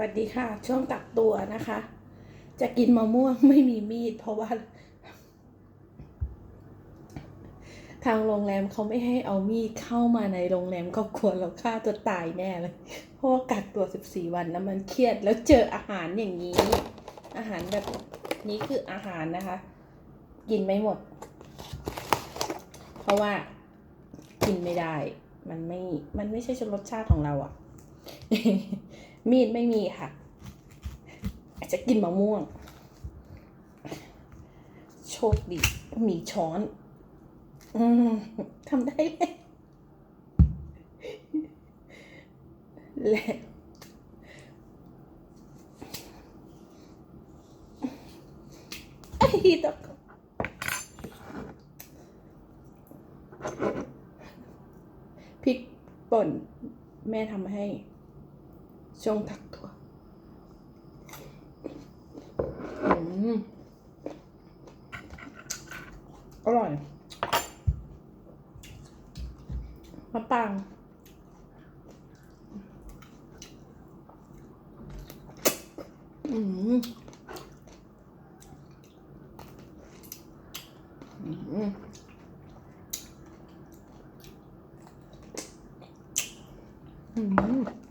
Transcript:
วัสดีค่ะ ช่วงกักตัวนะคะ จะกินมะม่วงไม่มีมีด เพราะว่า ทางโรงแรมเขาไม่ให้เอามีดเข้ามาในโรงแรมก็กลัวเราฆ่าตัวตายแน่เลย เพราะว่ากักตัว14วันนะมันเครียดแล้วเจออาหารอย่างนี้ อาหารแบบนี้คืออาหารนะคะ กินไม่หมด เพราะว่ากินไม่ได้ มันไม่ มันไม่ใช่ชรสชาติของเราอะ มีดไม่มีค่ะ อาจจะกินมะม่วง โชคดี มีช้อน อืมทำได้เลยและไอ้ตกพริกป่นแม่ทำให้ ช่วงทักตัวอร่อยมะปรางอืมอืมอืม